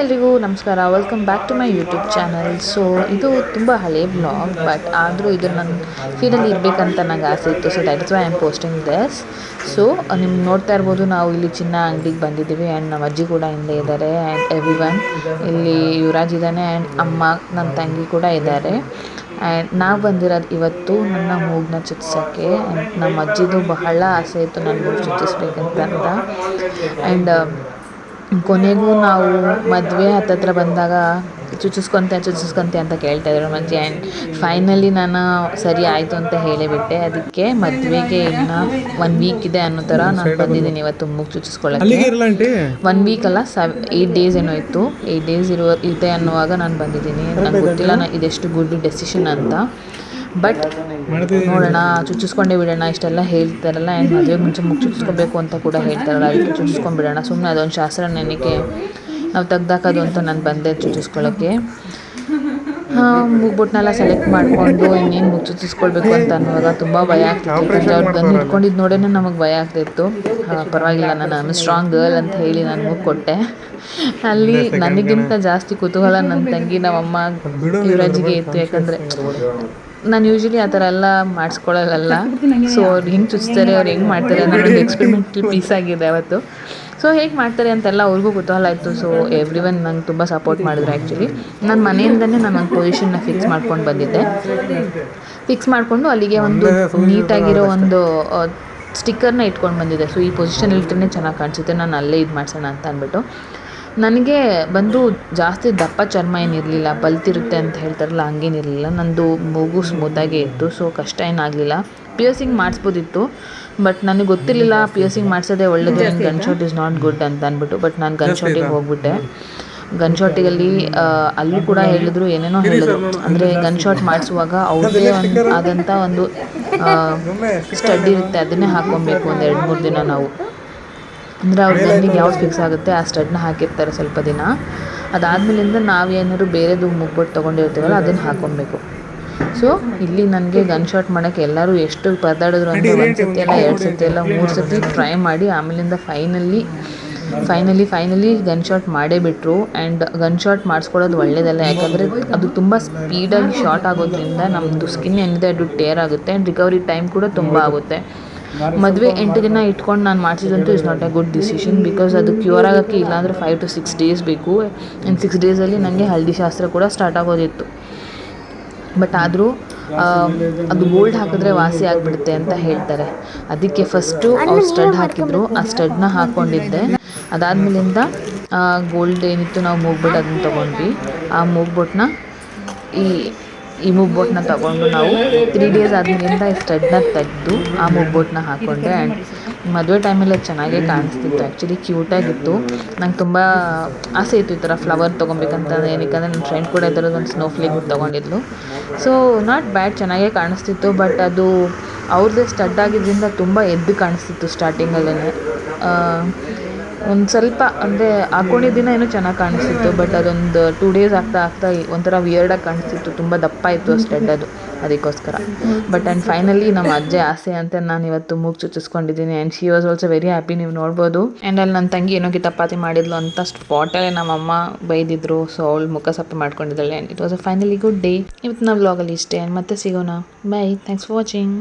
ಎಲ್ರಿಗೂ ನಮಸ್ಕಾರ. Welcome back to my YouTube channel so ಇದು ತುಂಬ ಹಳೆ ಬ್ಲಾಗ್ ಬಟ್ ಆದರೂ ಇದು ನನ್ನ ಫೀಡಲ್ಲಿ ಇರಬೇಕಂತ ನಂಗೆ ಆಸೆ ಇತ್ತು. So that is why am posting this so ನಿಮ್ಗೆ ನೋಡ್ತಾ ಇರ್ಬೋದು, ನಾವು ಇಲ್ಲಿ ಚಿನ್ನ ಅಂಗಡಿಗೆ ಬಂದಿದ್ದೀವಿ ಆ್ಯಂಡ್ ನಮ್ಮ ಅಜ್ಜಿ ಕೂಡ ಹಿಂದೆ ಇದ್ದಾರೆ ಆ್ಯಂಡ್ ಎವ್ರಿ ಒನ್ ಇಲ್ಲಿ ಯುವರಾಜ್ ಇದ್ದಾನೆ ಆ್ಯಂಡ್ ಅಮ್ಮ ನನ್ನ ತಂಗಿ ಕೂಡ ಇದ್ದಾರೆ ಆ್ಯಂಡ್ ನಾವು ಬಂದಿರೋದು ಇವತ್ತು ನನ್ನ ಮೂಗ್ನ ಚುಚ್ಸೋಕ್ಕೆ ಆ್ಯಂಡ್ ನಮ್ಮ ಅಜ್ಜಿದು ಬಹಳ ಆಸೆ ಇತ್ತು ನನ್ನ ಮೂಗು ಚುಚ್ಚಿಸ್ಬೇಕಂತ ಅಂತ ಆ್ಯಂಡ್ ಕೊನೆಗೂ ನಾವು ಮದುವೆ ಹತ್ತತ್ರ ಬಂದಾಗ ಚುಚ್ಚಿಸ್ಕೊಂತ ಚುಚ್ಚಿಸ್ಕೊಂತ ಅಂತ ಕೇಳ್ತಾ ಇದ್ರು ಮಂಜಿ. ಆ್ಯಂಡ್ ಫೈನಲಿ ನಾನು ಸರಿ ಆಯಿತು ಅಂತ ಹೇಳಿಬಿಟ್ಟೆ. ಅದಕ್ಕೆ ಮದುವೆಗೆ ಇನ್ನು ಒನ್ ವೀಕ್ ಇದೆ ಅನ್ನೋ ಥರ ನಾನು ಬಂದಿದ್ದೀನಿ ಇವತ್ತು ಮೂಗು ಚುಚ್ಚಿಸ್ಕೊಳ್ಳೋಕ್ಕೆ. ಒನ್ ವೀಕ್ ಅಲ್ಲ ಸೆವ್ ಏಯ್ಟ್ ಡೇಸ್ ಏನೋ ಇತ್ತು. ಏಯ್ಟ್ ಡೇಸ್ ಇರುವ ಇದೆ ಅನ್ನುವಾಗ ನಾನು ಬಂದಿದ್ದೀನಿ. ನಂಗೆ ಗೊತ್ತಿಲ್ಲ ನಾ ಇದೆಷ್ಟು ಗುಡ್ ಡೆಸಿಷನ್ ಅಂತ. ಬಟ್ ನೋಡೋಣ ಚುಚ್ಚಿಸ್ಕೊಂಡೇ ಬಿಡೋಣ ಇಷ್ಟೆಲ್ಲ ಹೇಳ್ತಾರಲ್ಲ ಏನು ಮದುವೆ ಮುಂಚೆ ಮುಗಿ ಚುಚ್ಚಿಸ್ಕೋಬೇಕು ಅಂತ ಕೂಡ ಹೇಳ್ತಾರಲ್ಲ ಅದಕ್ಕೆ ಚುಚ್ಚಿಸ್ಕೊಂಡ್ಬಿಡೋಣ ಸುಮ್ಮನೆ ಅದೊಂದು ಶಾಸ್ತ್ರ ನೆನಕ್ಕೆ ನಾವು ತೆಗ್ದಾಕೋದು ಅಂತ ನಾನು ಬಂದೆ ಚುಚ್ಚಿಸ್ಕೊಳ್ಳೋಕ್ಕೆ ಮುಗ್ಬಿಟ್ನೆಲ್ಲ ಸೆಲೆಕ್ಟ್ ಮಾಡಿಕೊಂಡು ಇನ್ನೇನು ಮುಗಿ ಚುಚ್ಚಿಸ್ಕೊಳ್ಬೇಕು ಅಂತ ಅನ್ನುವಾಗ ತುಂಬ ಭಯ ಆಗ್ತಿತ್ತು. ಯಾಕಂದರೆ ಅವ್ರು ಬಂದು ಇಟ್ಕೊಂಡಿದ್ದು ನೋಡೇ ನಮಗೆ ಭಯ ಆಗ್ತಿತ್ತು. ಪರವಾಗಿಲ್ಲ ನಾನು ಸ್ಟ್ರಾಂಗ್ ಗರ್ಲ್ ಅಂತ ಹೇಳಿ ನಾನು ಮುಗ್ ಕೊಟ್ಟೆ. ಅಲ್ಲಿ ನನಗಿಂತ ಜಾಸ್ತಿ ಕುತೂಹಲ ನನ್ನ ತಂಗಿ ನಮ್ಮಮ್ಮ ಯುವರಾಜಿಗೆ ಇತ್ತು. ಯಾಕಂದರೆ ನಾನು ಯೂಶಲಿ ಆ ಥರ ಎಲ್ಲ ಮಾಡಿಸ್ಕೊಳ್ಳಲ್ಲ. ಸೊ ಅವ್ರು ಹೆಂಗೆ ಚುಚ್ತಾರೆ ಅವ್ರು ಹೆಂಗೆ ಮಾಡ್ತಾರೆ ನನಗೆ ಎಕ್ಸ್ಪೆರಿಮೆಂಟಲ್ ಪೀಸ್ ಆಗಿದೆ ಅವತ್ತು. ಸೊ ಹೇಗೆ ಮಾಡ್ತಾರೆ ಅಂತೆಲ್ಲ ಅವ್ರಿಗೂ ಕುತೂಹಲ ಇತ್ತು ಸೊ ಎವ್ರಿ ಒನ್ ನಂಗೆ ತುಂಬ ಸಪೋರ್ಟ್ ಮಾಡಿದ್ರು ಆ್ಯಕ್ಚುಲಿ ನನ್ನ ಮನೆಯಿಂದನೇ ನಾನು ಒಂದು ಪೊಸಿಷನ್ನ ಫಿಕ್ಸ್ ಮಾಡ್ಕೊಂಡು ಬಂದಿದ್ದೆ. ಫಿಕ್ಸ್ ಮಾಡಿಕೊಂಡು ಅಲ್ಲಿಗೆ ಒಂದು ನೀಟಾಗಿರೋ ಒಂದು ಸ್ಟಿಕ್ಕರ್ನ ಇಟ್ಕೊಂಡು ಬಂದಿದ್ದೆ. ಸೊ ಈ ಪೊಸಿಷನ್ ಇಟ್ಟರೆ ಚೆನ್ನಾಗಿ ಕಾಣಿಸುತ್ತೆ. ನಾನು ಅಲ್ಲೇ ಇದು ಮಾಡ್ಸೋಣ ಅಂತ ಅಂದ್ಬಿಟ್ಟು. ನನಗೆ ಬಂದು ಜಾಸ್ತಿ ದಪ್ಪ ಚರ್ಮ ಏನಿರಲಿಲ್ಲ ಬಲ್ತಿರುತ್ತೆ ಅಂತ ಹೇಳ್ತಾರಲ್ಲ ಹಂಗೇನಿರಲಿಲ್ಲ ನನ್ನದು ಮೂಗು ಸ್ಮೂತಾಗೇ ಇತ್ತು ಸೊ ಕಷ್ಟ ಏನಾಗಲಿಲ್ಲ ಪಿಯರ್ಸಿಂಗ್ ಮಾಡಿಸ್ಬೋದಿತ್ತು ಬಟ್ ನನಗೆ ಗೊತ್ತಿರಲಿಲ್ಲ ಪಿಯರ್ಸಿಂಗ್ ಮಾಡಿಸೋದೇ ಒಳ್ಳೆಯದು gun shot is not good ಅಂತ ಅಂದ್ಬಿಟ್ಟು ಬಟ್ ನಾನು ಗನ್ ಶಾಟಿಗೆ ಹೋಗ್ಬಿಟ್ಟೆ. ಗನ್ ಶಾಟಿಗಲ್ಲಿ ಅಲ್ಲೂ ಕೂಡ ಹೇಳಿದ್ರು ಏನೇನೋ ಹೇಳಿದ್ರು. ಅಂದರೆ ಗನ್ ಶಾಟ್ ಮಾಡಿಸುವಾಗ ಅವ್ರದ್ದೇ ಒಂದು ಆದಂಥ ಒಂದು ಸ್ಟಡ್ ಇರುತ್ತೆ ಅದನ್ನೇ ಹಾಕ್ಕೊಬೇಕು ಒಂದು ಎರಡು ಮೂರು ದಿನ ನಾವು. ಅಂದರೆ ಅವ್ರ ಗನ್ನಿಗೆ ಯಾವ್ದು ಫಿಕ್ಸ್ ಆಗುತ್ತೆ ಆ ಸ್ಟಡ್ನ ಹಾಕಿರ್ತಾರೆ ಸ್ವಲ್ಪ ದಿನ. ಅದಾದಮೇಲಿಂದ ನಾವೇನಾದ್ರು ಬೇರೆದು ಮುಗ್ಬಿಟ್ಟು ತೊಗೊಂಡಿರ್ತೀವಲ್ಲ ಅದನ್ನು ಹಾಕ್ಕೊಬೇಕು ಸೊ ಇಲ್ಲಿ ನನಗೆ ಗನ್ ಶಾಟ್ ಮಾಡೋಕ್ಕೆ ಎಲ್ಲರೂ ಎಷ್ಟು ಪರದಾಡಿದ್ರು ಅಂದರೆ ಒಂದು ಸತಿ ಎಲ್ಲ ಎರಡು ಸತಿ ಎಲ್ಲ ಮೂರು ಸತಿ ಟ್ರೈ ಮಾಡಿ ಆಮೇಲಿಂದ finally finally finally gun shot ಮಾಡೇ ಬಿಟ್ಟರು ಆ್ಯಂಡ್ ಗನ್ ಶಾಟ್ ಮಾಡಿಸ್ಕೊಳ್ಳೋದು ಒಳ್ಳೇದಲ್ಲ ಯಾಕಂದರೆ ಅದು ತುಂಬ ಸ್ಪೀಡಾಗಿ ಶಾರ್ಟ್ ಆಗೋದ್ರಿಂದ ನಮ್ಮದು ಸ್ಕಿನ್ ಏನಿದೆ ಅದು ಟೇರ್ ಆಗುತ್ತೆ ಆ್ಯಂಡ್ ರಿಕವರಿ ಟೈಮ್ ಕೂಡ ತುಂಬ ಆಗುತ್ತೆ. ಮದುವೆ ಎಂಟು ದಿನ ಇಟ್ಕೊಂಡು ನಾನು ಮಾಡಿಸಿದಂತೂ is not a good decision because ಅದು ಕ್ಯೂರ್ ಆಗೋಕ್ಕೆ ಇಲ್ಲಾಂದರೆ ಫೈವ್ ಟು ಸಿಕ್ಸ್ ಡೇಸ್ ಬೇಕು. ಆ್ಯಂಡ್ ಸಿಕ್ಸ್ ಡೇಸಲ್ಲಿ ನನಗೆ ಹಳದಿ ಶಾಸ್ತ್ರ ಕೂಡ ಸ್ಟಾರ್ಟ್ ಆಗೋದಿತ್ತು. ಬಟ್ ಆದರೂ ಅದು ಗೋಲ್ಡ್ ಹಾಕಿದ್ರೆ ವಾಸಿ ಆಗಿಬಿಡುತ್ತೆ ಅಂತ ಹೇಳ್ತಾರೆ. ಅದಕ್ಕೆ ಫಸ್ಟು ಅವ್ರು ಸ್ಟಡ್ ಹಾಕಿದ್ರು. ಆ ಸ್ಟಡ್ನ ಹಾಕ್ಕೊಂಡಿದ್ದೆ ಅದಾದ್ಮೇಲಿಂದ ಗೋಲ್ಡ್ ಏನಿತ್ತು ನಾವು ಮೂಗ್ಬಿಟ್ಟು ಅದನ್ನ ತೊಗೊಂಡ್ವಿ. ಆ ಮೂಗ್ಬಿಟ್ಟನ್ನ ಈ ಈ ಮೂಗ್ಬೋಟ್ನ ತಗೊಂಡು ನಾವು ತ್ರೀ ಡೇಸ್ ಆದ್ಮೇಲಿಂದ ಈ ಸ್ಟಡ್ನ ತೆಗೆದು ಆ ಮೂಗ್ಬೋಟ್ನ ಹಾಕ್ಕೊಂಡೆ ಆ್ಯಂಡ್ ಮದುವೆ ಟೈಮಲ್ಲಿ ಅದು ಚೆನ್ನಾಗೇ ಕಾಣಿಸ್ತಿತ್ತು. ಆ್ಯಕ್ಚುಲಿ ಕ್ಯೂಟಾಗಿತ್ತು ನಂಗೆ ತುಂಬ ಆಸೆ ಇತ್ತು ಈ ಥರ ಫ್ಲವರ್ ತೊಗೊಬೇಕಂತ. ಏನಕ್ಕಂದ್ರೆ ನನ್ನ ಫ್ರೆಂಡ್ ಕೂಡ ಈ ಥರದ್ದು ಒಂದು ಸ್ನೋ ಫ್ಲೇಕ್ ತೊಗೊಂಡಿದ್ಲು. ಸೊ ನಾಟ್ ಬ್ಯಾಡ್ ಚೆನ್ನಾಗೇ ಕಾಣಿಸ್ತಿತ್ತು. ಬಟ್ ಅದು ಅವ್ರದ್ದೇ ಸ್ಟಡ್ ಆಗಿದ್ದರಿಂದ ತುಂಬ ಎದ್ದು ಕಾಣಿಸ್ತಿತ್ತು ಸ್ಟಾರ್ಟಿಂಗಲ್ಲೇ ಒಂದು ಸ್ವಲ್ಪ, ಅಂದರೆ ಹಾಕೊಂಡಿದ್ದ ದಿನ ಏನೋ ಚೆನ್ನಾಗಿ ಕಾಣಿಸ್ತಿತ್ತು ಬಟ್ ಅದೊಂದು ಟೂ ಡೇಸ್ ಆಗ್ತಾ ಆಗ್ತಾ ಒಂಥರ ವಿಯರ್ಡಾಗಿ ಕಾಣಿಸ್ತಿತ್ತು, ತುಂಬ ದಪ್ಪ ಇತ್ತು ಸ್ಟಡ್ ಅದು, ಅದಕ್ಕೋಸ್ಕರ. ಬಟ್ ಆ್ಯಂಡ್ ಫೈನಲಿ ನಮ್ಮ ಅಜ್ಜೆ ಆಸೆ ಅಂತ ನಾನು ಇವತ್ತು ಮೂಗ್ ಚುಚ್ಚಿಸ್ಕೊಂಡಿದ್ದೀನಿ and she was also very happy ನೀವು ನೋಡ್ಬೋದು. ಆ್ಯಂಡ್ ಅಲ್ಲಿ ನನ್ನ ತಂಗಿ ಏನೋ ತಪ್ಪಾತಿ ಮಾಡಿದ್ಲು ಅಂತ ಸ್ಪಾಟಲ್ಲೇ ನಮ್ಮಮ್ಮ ಬೈದಿದ್ರು ಸೊ ಅವಳು ಮುಖ ಸಪ್ಪೆ ಮಾಡ್ಕೊಂಡಿದ್ದಾಳೆ and it was a finally good day ಇವತ್ತು ನಾವು ವ್ಲಾಗಲ್ಲಿ ಇಷ್ಟೇ, ಮತ್ತೆ ಸಿಗೋಣ. Bye thanks for watching